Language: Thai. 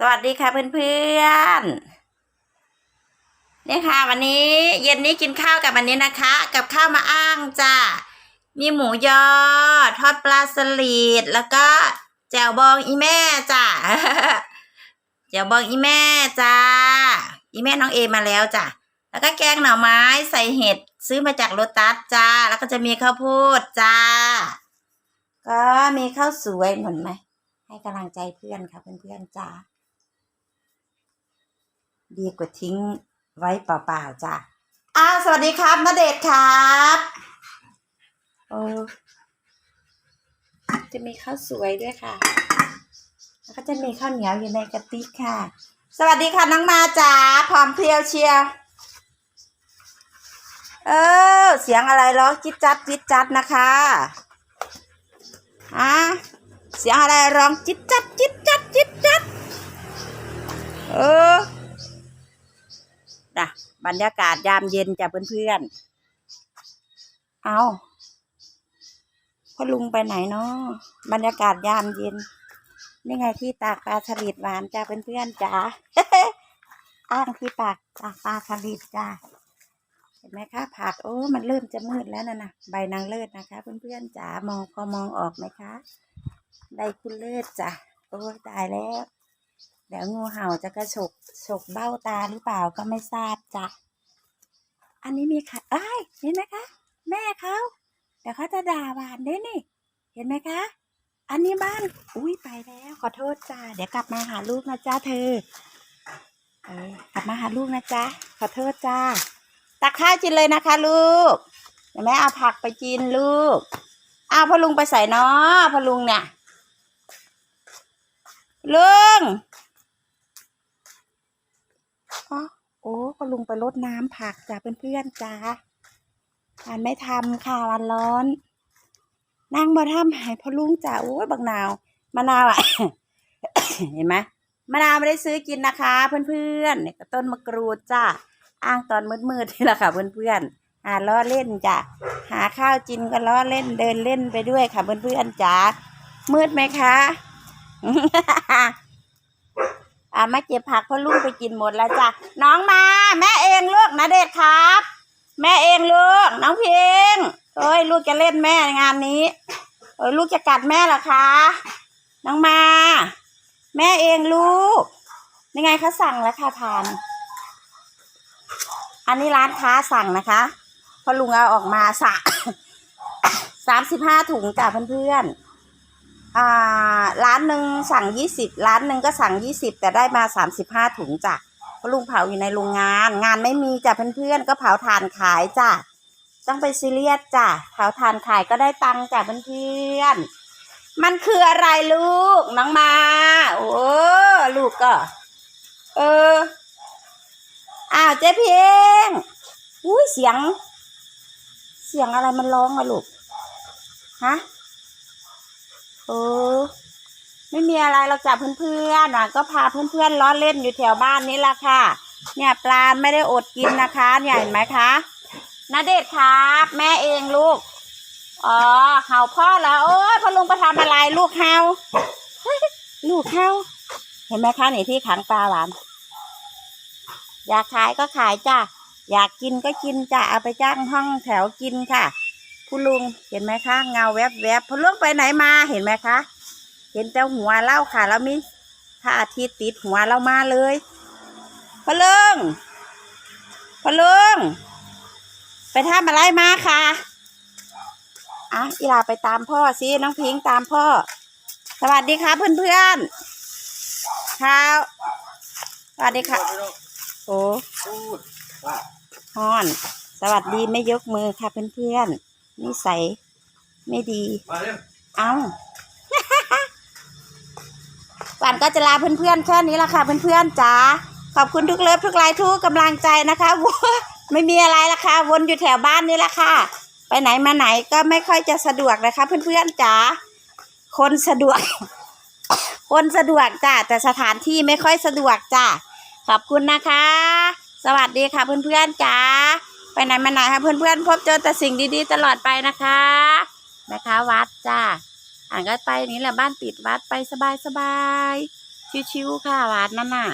สวัสดีค่ะเพื่อนๆเนี่ยค่ะ วันนี้เย็นนี้กินข้าวกับวันนี้นะคะ กับข้าวมาอ้างจ้ามีหมูยอทอดปลาสลิดแล้วก็แจ่วบองอีแม่จ้าแจ่วบองอีแม่จ้าอีแม่น้องเอมาแล้วจ้ะแล้วก็แกงหน่อไม้ใส่เห็ดซื้อมาจากโลตัสจ้า แล้วก็จะมีข้าวโพดจ้า ก็มีข้าวสวยเหมือนไหมให้กำลังใจเพื่อนค่ะเพื่อนๆจ้า ดีกว่าทิ้งไว้เปล่าๆจ้ะอ้าวสวัสดีครับณเดชน์ครับโอ้จะมีข้าวสวยด้วยค่ะ แล้วก็จะมีข้าวเหนียวอยู่ในกระติกค่ะ สวัสดีค่ะน้องมาจ๋าพร้อมเพรียวเชียร์เออ เสียงอะไรร้องจิ๊ดจัดจิ๊ดจัดนะคะอะเสียงอะไรร้องจิ๊ดจัดจิ๊ดจัดจิ๊ดจัดเออนะ บรรยากาศยามเย็นจ้ะเพื่อนๆ เอาพ่อลุงไปไหนเนาะบรรยากาศยามเย็น นี่ไงที่ตากปลาสลิดหวานจ้ะเพื่อนๆจ้าอ้างที่ตากตากปลาสลิดจ้าเห็นไหมคะผักโอ้ มันเริ่มจะมืดแล้วนะนะใบนางเลิศนะคะ เพื่อนๆจ๋ามองพอมองออกไหมคะ ได้คุณเลิศจ้ะโอ้ตายแล้ว เดี๋ยวงูเห่าจะกระฉกฉกเบ้าตาหรือเปล่าก็ไม่ทราบจ้ะ อันนี้มีค่ะเอ้ยเห็นไหมคะ แม่เขาเดี๋ยวเขาจะด่าหวานด้วยนี่ เห็นไหมคะ อันนี้บ้าน อุ้ยไปแล้ว ขอโทษจ้าเดี๋ยวกลับมาหาลูกนะจ้าเธอ เออกลับมาหาลูกนะจ๊ะขอโทษจ้าตักข้าวกินเลยนะคะ ลูกเดี๋ยวแม่เอาผักไปกินลูกอ้าวพ่อลุงไปใส่เนาะพ่อลุงเนี่ยลุง อ๋อโอ้ก็ลุงไปรดน้ำผักจ้ะเพื่อนๆจ้าวันไม่ทำค่ะวันร้อน นั่งบ่ทำหายพอลุงจ้าโอ้ยบักนาวมะนาวอะ เห็นไหมมะนาวไม่ได้ซื้อกินนะคะ เพื่อนๆเนี่ยต้นมะกรูดจ้าอ้างตอนมืดๆนี่แหละค่ะเพื่อนๆหาล้อเล่นจ้ะหาข้าวกินก็ล้อเล่นเดินเล่นไปด้วยค่ะเพื่อนๆจ้ามืดไหมคะ อ่ามาเก็บผักเพราะลูกไปกินหมดแล้วจ้ะน้องมา แม่เองลูกนะเด็ดครับ แม่เองลูกน้องเพียงเอ้ยลูกจะเล่นแม่งานนี้เอ้ยลูกจะกัดแม่เหรอคะน้องมา แม่เองลูกนี่ไงเขาสั่งแล้วค่ะทาน อันนี้ร้านค้าสั่งนะคะพอลุงเอาออกมาสะสามสิบห้าถุงจ้ะเพื่อนๆ อ่าร้านหนึ่งสั่งยี่สิบร้านหนึ่งก็สั่งยี่สิบแต่ได้มาสามสิบห้าถุงจ้ะเพราะลุงเผาอยู่ในโรงงาน งานไม่มีจ้ะเพื่อนๆก็เผาถ่านขายจ้ะต้องไปซีเรียสจ้ะเผาถ่านขายก็ได้ตังค์จ้ะเพื่อนๆมันคืออะไรลูกน้องมา โอ้ลูกก็ เอออ้าวเจ๊เพียงอุ้ยเสียง เสียงอะไรมันร้องอะลูกฮะ โอ้ไม่มีอะไรเราจับเพื่อนๆน่ะก็พาเพื่อนๆล้อเล่นอยู่แถวบ้านนี้ละค่ะ เนี่ยปลาไม่ได้อดกินนะคะเนี่ยเห็นไหมคะนาเดชครับ แม่เองลูก อ๋อเห่าพ่อแล้วโอ้ยพ่อลุงไปทำอะไรลูกเห่าลูกเห่าเห็นไหมคะนี่ที่ขังปลาหวาน อยากขายก็ขายจ้ะอยากกินก็กินจ้ะเอาไปจ้างห้องแถวกินค่ะ คุณลุงเห็นไหมคะ เงาแวบแวบๆพอลุงไปไหนมาเห็นไหมคะ เห็นแต่หัวเล่าค่ะ แล้วมีพระอาทิตย์ติดหัวเรามาเลยพอลุงพอลุงไปทำอะไรมาคะอะอีลาไปตามพ่อสิน้องพิงตามพ่อ สวัสดีค่ะเพื่อนๆครับสวัสดีค่ะโอ้ฮอน สวัสดีไม่ยกมือค่ะเพื่อนๆ นิสัยไม่ดีมาเร็วเอาป่านก็จะลาเพื่อนๆแค่นี้ละค่ะเพื่อนๆจ๋าขอบคุณทุกเลิฟทุกไลค์ทุกกำลังใจนะคะวัวไม่มีอะไรละค่ะ วนอยู่แถวบ้านนี่ละค่ะ ไปไหนมาไหนก็ไม่ค่อยจะสะดวกนะคะ เพื่อนๆจ๋าคนสะดวก คนสะดวกจ้ะแต่สถานที่ไม่ค่อยสะดวกจ้ะขอบคุณนะคะ สวัสดีค่ะเพื่อนๆจ๋า ไปไหนมาไหนค่ะเพื่อนๆ พบเจอแต่สิ่งดีๆ ตลอดไปนะคะนะคะ วัดจ้าอ่านก็ไปนี่แหละบ้านติดวัดไปสบายๆชิวๆค่ะวัดนนั่นน่ะ